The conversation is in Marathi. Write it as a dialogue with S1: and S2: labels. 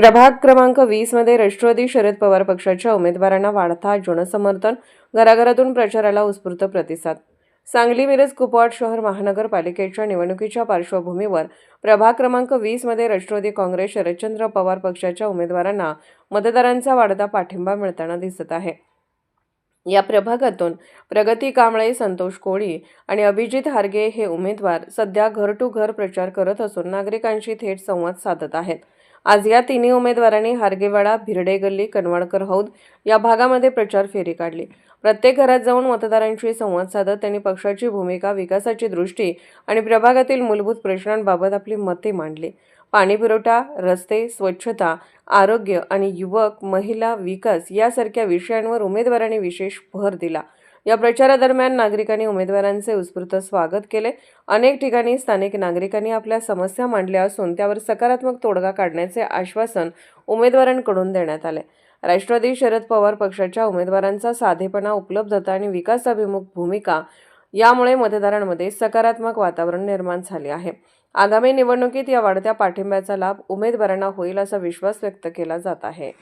S1: प्रभाग क्रमांक वीसमध्ये राष्ट्रवादी शरद पवार पक्षाच्या उमेदवारांना वाढता जनसमर्थन घराघरातून प्रचाराला उत्स्फूर्त प्रतिसाद. सांगली मिरज कुपवाड शहर महानगरपालिकेच्या निवडणुकीच्या पार्श्वभूमीवर प्रभाग क्रमांक वीसमध्ये राष्ट्रवादी काँग्रेस शरदचंद्र पवार पक्षाच्या उमेदवारांना मतदारांचा वाढता पाठिंबा मिळताना दिसत आहे. या प्रभागातून प्रगती कांबळे संतोष कोळी आणि अभिजित हारगे हे उमेदवार सध्या घर टू घर प्रचार करत असून नागरिकांशी थेट संवाद साधत आहेत. आज या तिन्ही उमेदवारांनी हारगेवाडा भिरडे गल्ली कनवाडकर हौद या भागामध्ये प्रचार फेरी काढली. प्रत्येक घरात जाऊन मतदारांशी संवाद साधत त्यांनी पक्षाची भूमिका विकासाची दृष्टी आणि प्रभागातील मूलभूत प्रश्नांबाबत आपली मते मांडली. पाणीपुरवठा रस्ते स्वच्छता आरोग्य आणि युवक महिला विकास यासारख्या विषयांवर उमेदवारांनी विशेष भर दिला. या प्रचारादरम्यान नागरिकांनी उमेदवारांचे उत्स्फूर्त स्वागत केले. अनेक ठिकाणी स्थानिक नागरिकांनी आपल्या समस्या मांडल्या असून त्यावर सकारात्मक तोडगा काढण्याचे आश्वासन उमेदवारांकडून देण्यात आले. राष्ट्रवादी शरद पवार पक्षाच्या उमेदवारांचा साधेपणा उपलब्धता आणि विकासाभिमुख भूमिका यामुळे मतदारांमध्ये सकारात्मक वातावरण निर्माण झाले आहे. आगामी निवडणुकीत या वाढत्या पाठिंब्याचा लाभ उमेदवारांना होईल असा विश्वास व्यक्त केला जात आहे.